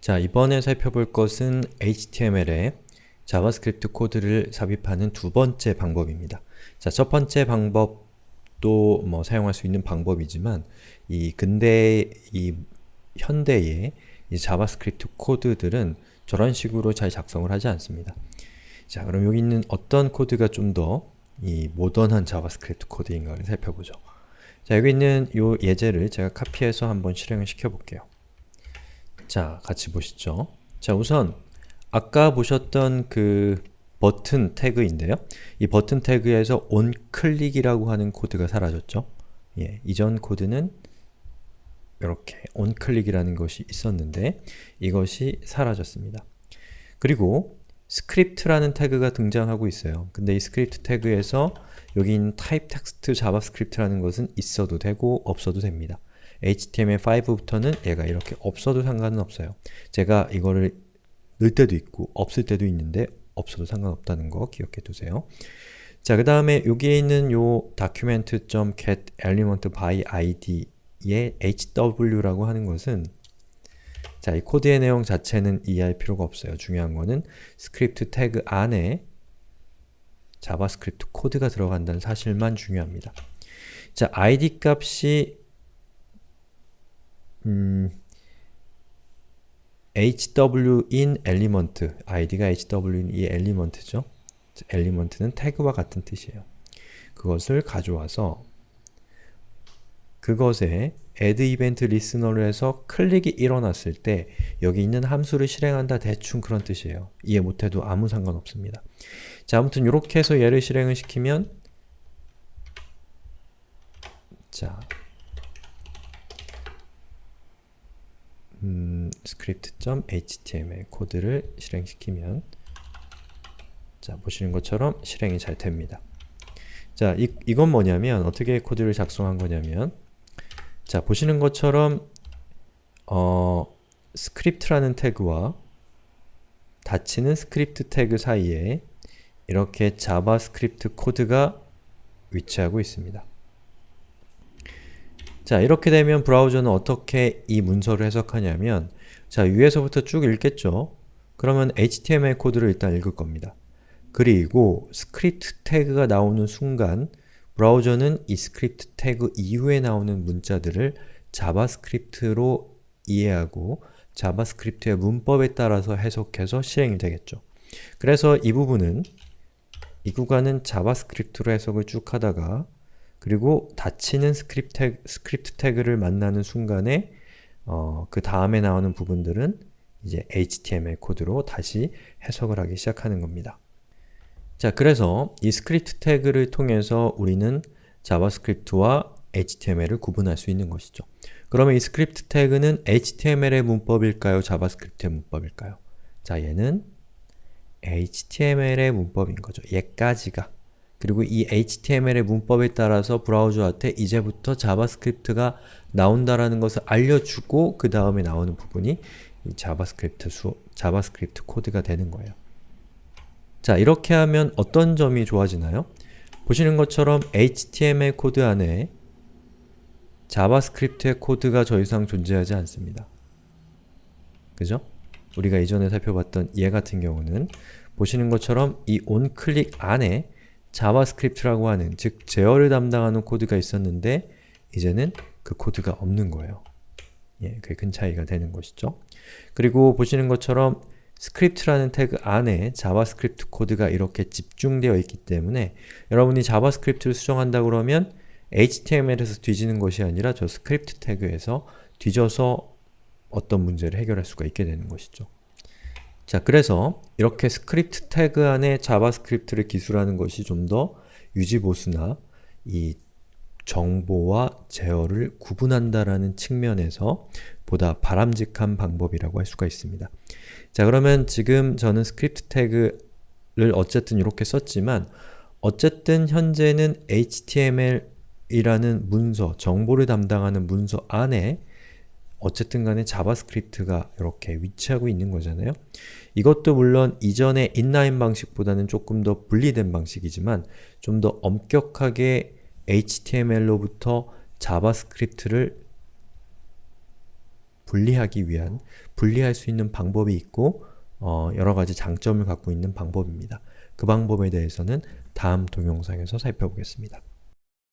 자, 이번에 살펴볼 것은 HTML에 자바스크립트 코드를 삽입하는 두 번째 방법입니다. 자, 첫 번째 방법도 뭐 사용할 수 있는 방법이지만 이 근대 이 현대의 이 자바스크립트 코드들은 저런 식으로 잘 작성을 하지 않습니다. 자, 그럼 여기 있는 어떤 코드가 좀 더 이 모던한 자바스크립트 코드인가를 살펴보죠. 자, 여기 있는 요 예제를 제가 카피해서 한번 실행을 시켜 볼게요. 자, 같이 보시죠. 자, 우선 아까 보셨던 그 버튼 태그인데요. 이 버튼 태그에서 onClick이라고 하는 코드가 사라졌죠. 예, 이전 코드는 이렇게 onClick이라는 것이 있었는데 이것이 사라졌습니다. 그리고 스크립트라는 태그가 등장하고 있어요. 근데 이 스크립트 태그에서 여기 있는 type text javascript라는 것은 있어도 되고 없어도 됩니다. HTML5부터는 얘가 이렇게 없어도 상관은 없어요. 제가 이거를 넣을 때도 있고 없을 때도 있는데 없어도 상관없다는 거 기억해 두세요. 자, 그 다음에 여기에 있는 요 document.get element by id의 hw라고 하는 것은 자, 이 코드의 내용 자체는 이해할 필요가 없어요. 중요한 거는 스크립트 태그 안에 자바스크립트 코드가 들어간다는 사실만 중요합니다. 자, id 값이 음, hwin element, id가 hwin 이 element죠. element는 태그와 같은 뜻이에요. 그것을 가져와서 그것에 add event listener로 해서 클릭이 일어났을 때 여기 있는 함수를 실행한다 대충 그런 뜻이에요. 이해 못해도 아무 상관없습니다. 자, 아무튼 이렇게 해서 얘를 실행을 시키면 자, 음, script.html 코드를 실행시키면 자, 보시는 것처럼 실행이 잘 됩니다. 자, 이, 이건 뭐냐면 어떻게 코드를 작성한 거냐면 자, 보시는 것처럼 어, 스크립트라는 태그와 닫히는 스크립트 태그 사이에 이렇게 자바스크립트 코드가 위치하고 있습니다. 자, 이렇게 되면 브라우저는 어떻게 이 문서를 해석하냐면 자, 위에서부터 쭉 읽겠죠? 그러면 HTML 코드를 일단 읽을 겁니다. 그리고 스크립트 태그가 나오는 순간 브라우저는 이 스크립트 태그 이후에 나오는 문자들을 자바스크립트로 이해하고 자바스크립트의 문법에 따라서 해석해서 실행이 되겠죠. 그래서 이 부분은 이 구간은 자바스크립트로 해석을 쭉 하다가 그리고 닫히는 스크립트, 태그, 스크립트 태그를 만나는 순간에 어, 그 다음에 나오는 부분들은 이제 HTML 코드로 다시 해석을 하기 시작하는 겁니다. 자, 그래서 이 스크립트 태그를 통해서 우리는 자바스크립트와 HTML을 구분할 수 있는 것이죠. 그러면 이 스크립트 태그는 HTML의 문법일까요? 자바스크립트의 문법일까요? 자, 얘는 HTML의 문법인 거죠. 얘까지가. 그리고 이 HTML의 문법에 따라서 브라우저한테 이제부터 자바스크립트가 나온다라는 것을 알려주고 그 다음에 나오는 부분이 이 자바스크립트 수, 자바스크립트 코드가 되는 거예요. 자, 이렇게 하면 어떤 점이 좋아지나요? 보시는 것처럼 HTML 코드 안에 자바스크립트의 코드가 더 이상 존재하지 않습니다. 그죠? 우리가 이전에 살펴봤던 얘 같은 경우는 보시는 것처럼 이 onClick 안에 자바스크립트라고 하는 즉 제어를 담당하는 코드가 있었는데 이제는 그 코드가 없는 거예요. 예, 그게 큰 차이가 되는 것이죠. 그리고 보시는 것처럼 스크립트라는 태그 안에 자바스크립트 코드가 이렇게 집중되어 있기 때문에 여러분이 자바스크립트를 수정한다 그러면 HTML에서 뒤지는 것이 아니라 저 스크립트 태그에서 뒤져서 어떤 문제를 해결할 수가 있게 되는 것이죠. 자, 그래서 이렇게 스크립트 태그 안에 자바스크립트를 기술하는 것이 좀 더 유지보수나 이 정보와 제어를 구분한다라는 측면에서 보다 바람직한 방법이라고 할 수가 있습니다. 자, 그러면 지금 저는 스크립트 태그를 어쨌든 이렇게 썼지만 어쨌든 현재는 HTML이라는 문서, 정보를 담당하는 문서 안에 어쨌든 간에 자바스크립트가 이렇게 위치하고 있는 거잖아요. 이것도 물론 이전의 인라인 방식보다는 조금 더 분리된 방식이지만 좀 더 엄격하게 HTML로부터 자바스크립트를 분리하기 위한 분리할 수 있는 방법이 있고 어, 여러 가지 장점을 갖고 있는 방법입니다. 그 방법에 대해서는 다음 동영상에서 살펴보겠습니다.